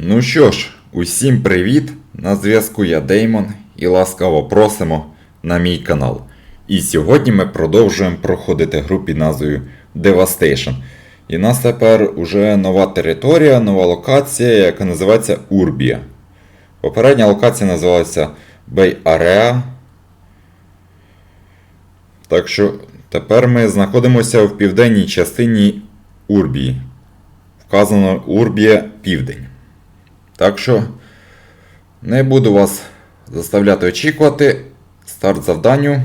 Ну що ж, усім привіт! На зв'язку я Деймон і ласкаво просимо на мій канал. І сьогодні ми продовжуємо проходити гру під назвою Devastation. І у нас тепер уже нова територія, нова локація, яка називається Урбія. Попередня локація називалася Bay Area. Так що тепер ми знаходимося в південній частині Урбії. Вказано Урбія Південь. Так що не буду вас заставляти очікувати. Старт завданню.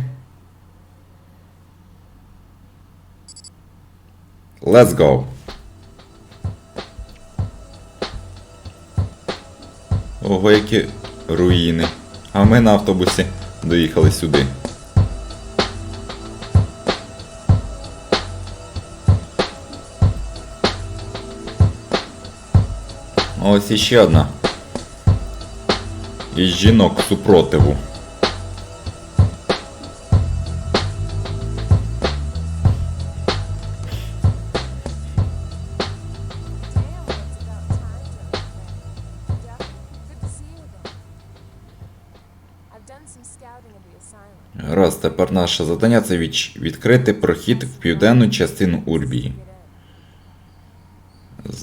Let's go. Ого, які руїни. А ми на автобусі доїхали сюди. Ось іще одна. Із жінок супротиву. Раз, тепер наше завдання це відкрити прохід в південну частину Урбії.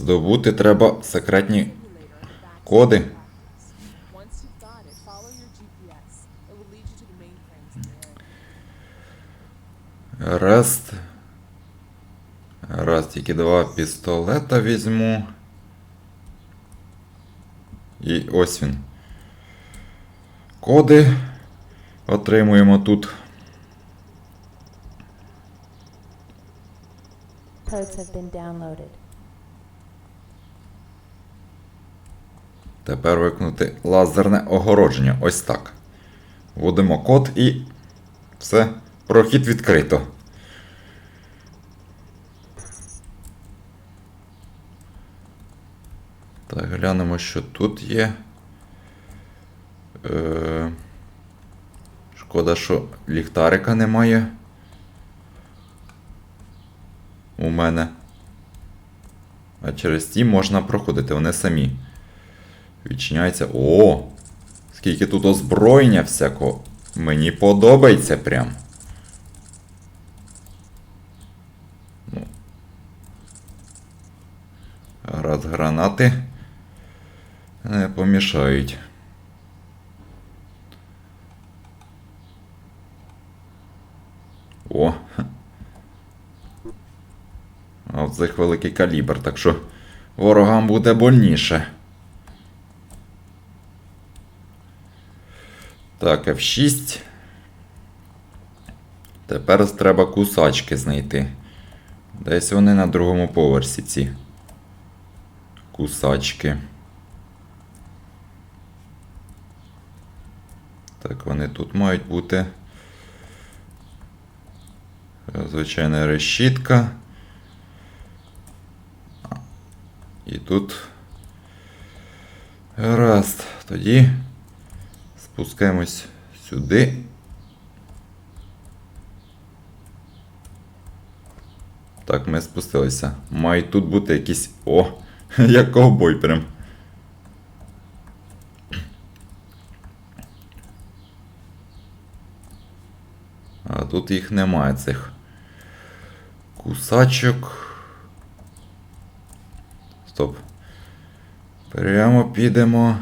Здобути треба секретні коди. Раз. Раз, тільки два пістолета візьму. І ось він. Коди отримуємо тут. Codes have been downloaded. Тепер виконати лазерне огородження. Ось так. Вводимо код і все. Прохід відкрито. Так, глянемо, що тут є. Е... Шкода, що ліхтарика немає. У мене. А через ті можна проходити, вони самі. Відчиняється. О! Скільки тут озброєння всякого. Мені подобається прям. Ну. Раз гранати не помішають. О! А в цих великий калібр, так що ворогам буде больніше. Так, F6. Тепер треба кусачки знайти. Десь вони на другому поверсі ці. Кусачки. Так, вони тут мають бути. Звичайна решітка. І тут. Гаразд. Тоді. Спускаємось сюди. Так, ми спустилися. Мають тут бути якісь. О! Як ковбой прям. А тут їх немає цих кусачок. Стоп. Прямо підемо.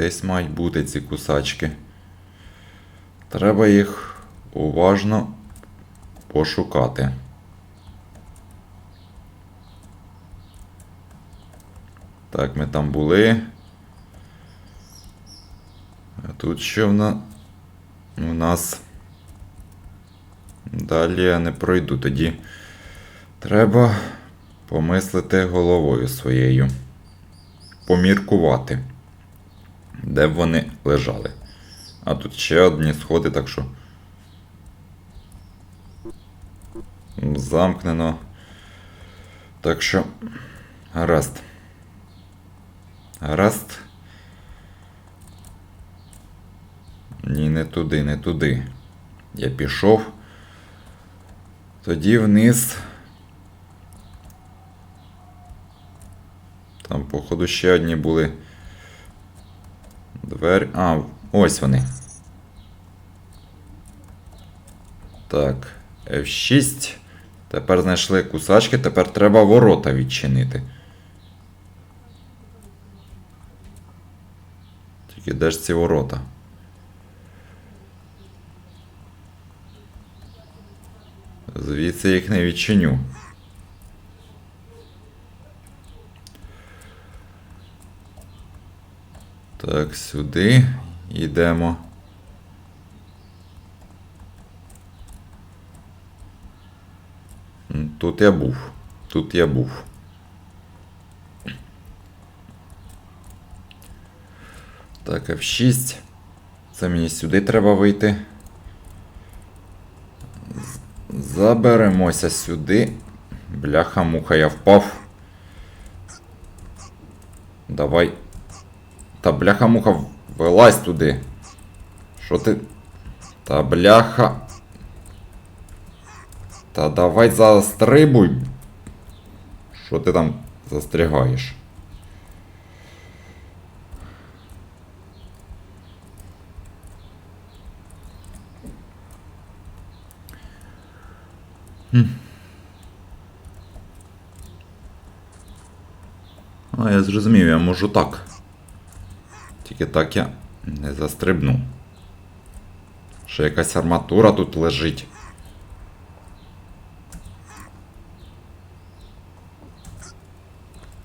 Десь мають бути ці кусачки. Треба їх уважно пошукати. Так, ми там були. А тут що в на... у нас. Далі я не пройду. Тоді треба помислити головою своєю. Поміркувати де б вони лежали. А тут ще одні сходи, так що. Замкнено. Так що. Гаразд. Гаразд. Ні, не туди, не туди. Я пішов. Тоді вниз. Там, походу, ще одні були. Двері. А, ось вони. Так, F6. Тепер знайшли кусачки, тепер треба ворота відчинити. Тільки де ж ці ворота? Звідси їх не відчиню. Так, сюди йдемо. Тут я був. Тут я був. Так, F6. Це мені сюди треба вийти. Заберемося сюди. Бляха, муха, я впав. Давай. Та бляха муха, вилазь туди. Що ти. Та бляха. Та давай застрибуй. Що ти там застрягаєш? Хм. А, я зрозумів, я можу так. Тільки так я не застрибну. Ще якась арматура тут лежить.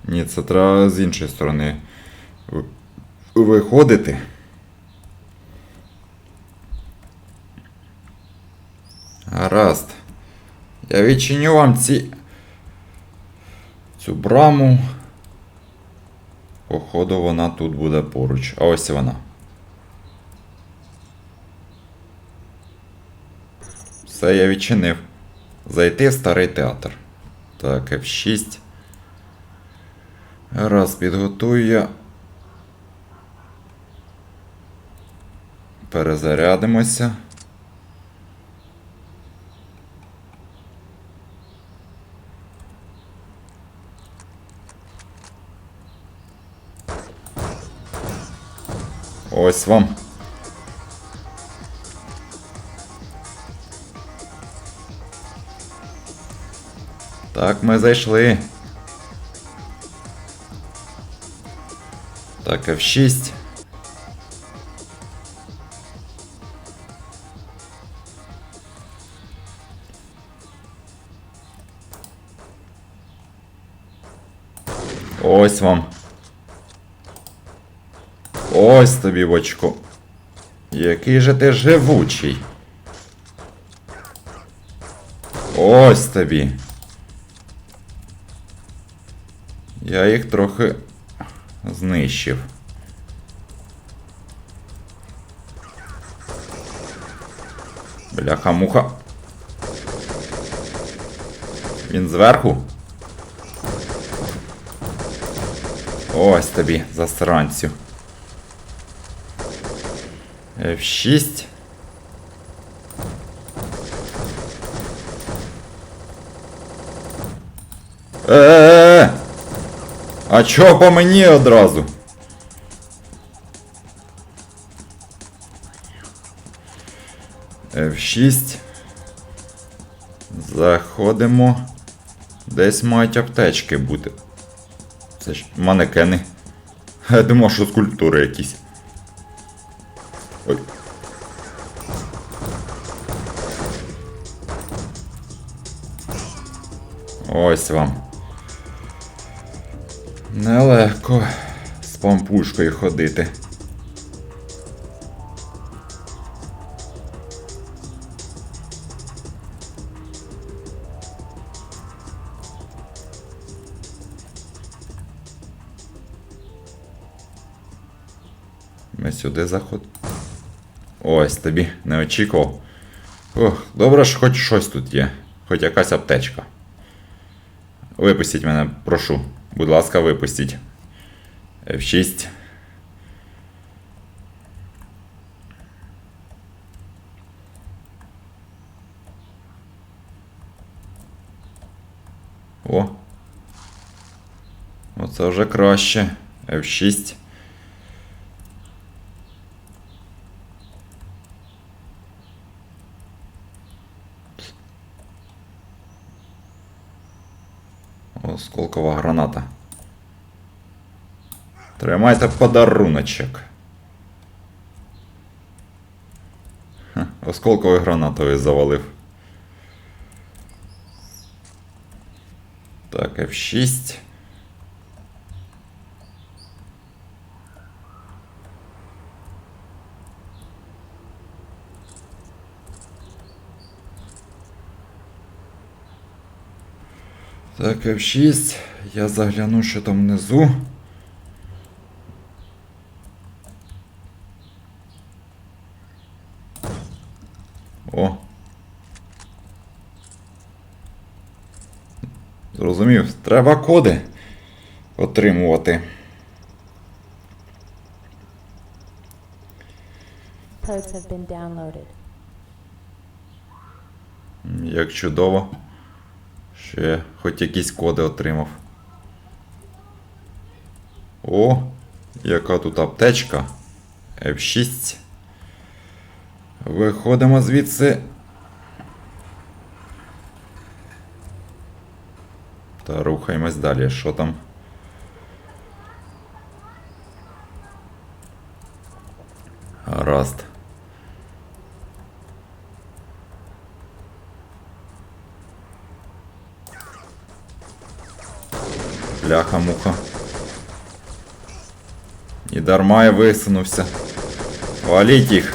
Ні, це треба з іншої сторони виходити. Гаразд. Я відчиню вам ці. цю браму. Походу, вона тут буде поруч. А ось вона. Все, я відчинив. Зайти в старий театр. Так, F6. Раз, підготую я. Перезарядимося. Ось вам. Так, ми зайшли. Так, F6. Ось вам. Ось тобі в очко. Який же ти живучий. Ось тобі. Я їх трохи знищив. Бляха-муха. Він зверху. Ось тобі, засранцю. F6. Е-е-е! А чо по мені одразу? F6. Заходимо. Десь мають аптечки бути. Це ж манекени. Я думав, що скульптури якісь. Ой. Ось вам. Нелегко з пампушкою ходити. Ми сюди заходимо. Ось тобі не очікував. Ох, добре, що хоч щось тут є. Хоч якась аптечка. Випустіть мене, прошу. Будь ласка, випустіть. F6. О. Оце вже краще. F6. Осколкова граната. Тримайте подаруночок. Ха, Осколковою гранатою завалив. Так, F6. Так, F6. Я загляну, що там внизу. О. Зрозумів, треба коди отримувати. Як чудово. Я хоч якісь коди отримав. О, яка тут аптечка. F6. Виходимо звідси. Та рухаємось далі. Що там? Гаразд. Бляха-муха. І дарма я висунувся. Валіть їх.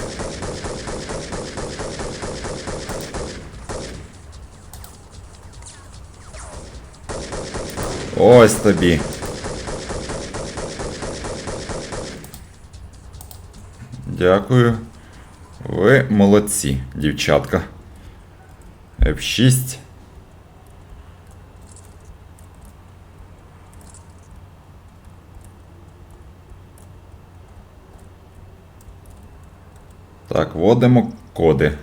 Ось тобі. Дякую. Ви молодці, дівчатка. F6. Так, вводимо коди.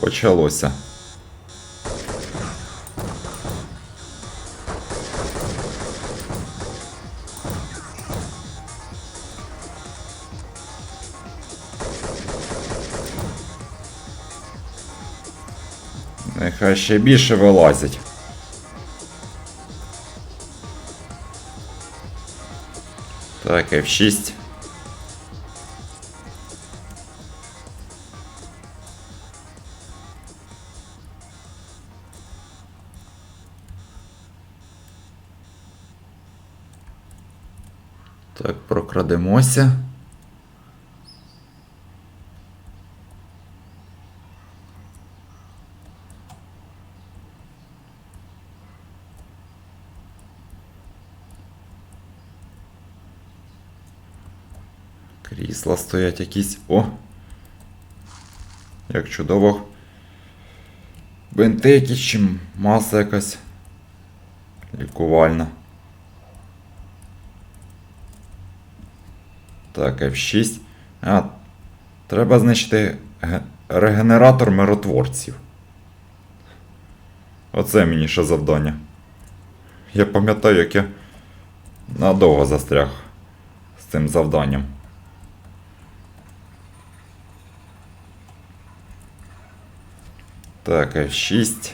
Почалося. Нехай ще більше вилазять. Так, F6. Так, прокрадемося. Стоять якісь. О! Як чудово. Бинти якісь чи маса якась. Лікувальна. Так, F6. А, треба знищити регенератор миротворців. Оце мені ще завдання. Я пам'ятаю, як я надовго застряг з цим завданням. Так, F6.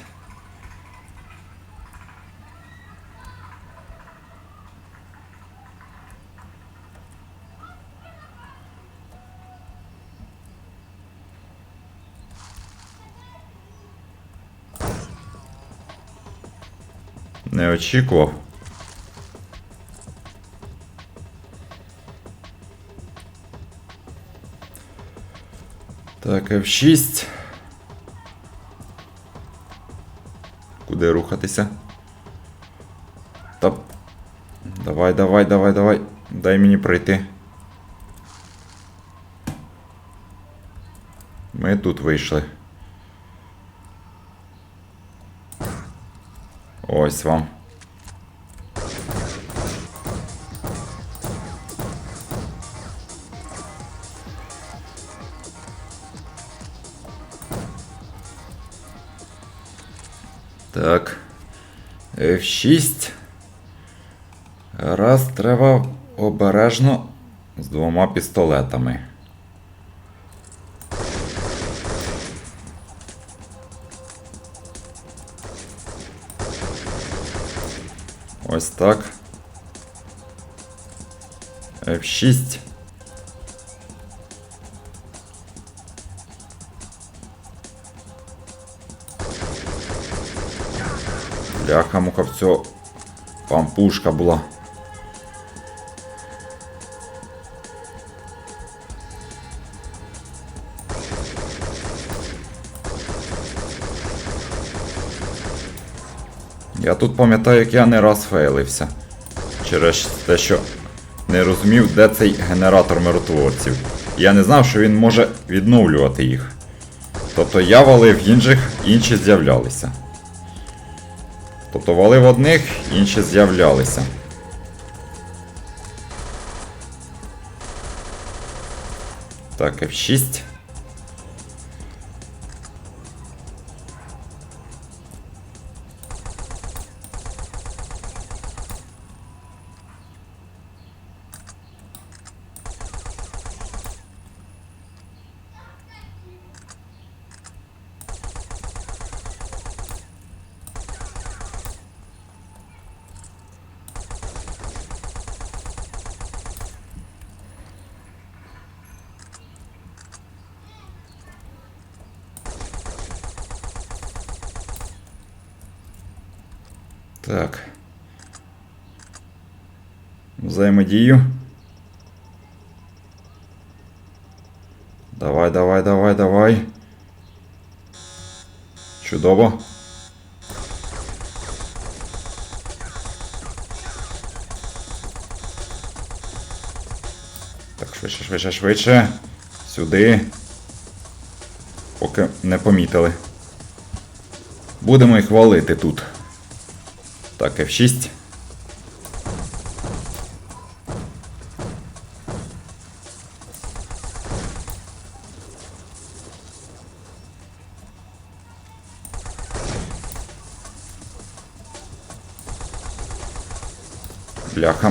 Не очікував. Так, F6. Куди рухатися? Та... Давай, давай, давай, давай. Дай мені пройти. Ми тут вийшли. Ось вам. Так. F6. Раз треба обережно з двома пістолетами. Ось так. F6. Бляха муха все. Пампушка була. Я тут пам'ятаю, як я не раз фейлився. Через те, що не розумів, де цей генератор миротворців. Я не знав, що він може відновлювати їх. Тобто я валив інших, інші з'являлися. Тобто валив одних, інші з'являлися. Так, F6. Так. Взаємодію. Давай, давай, давай, давай. Чудово. Так, швидше, швидше, швидше. Сюди. Поки не помітили. Будемо їх валити тут. Так, F6. Бляха,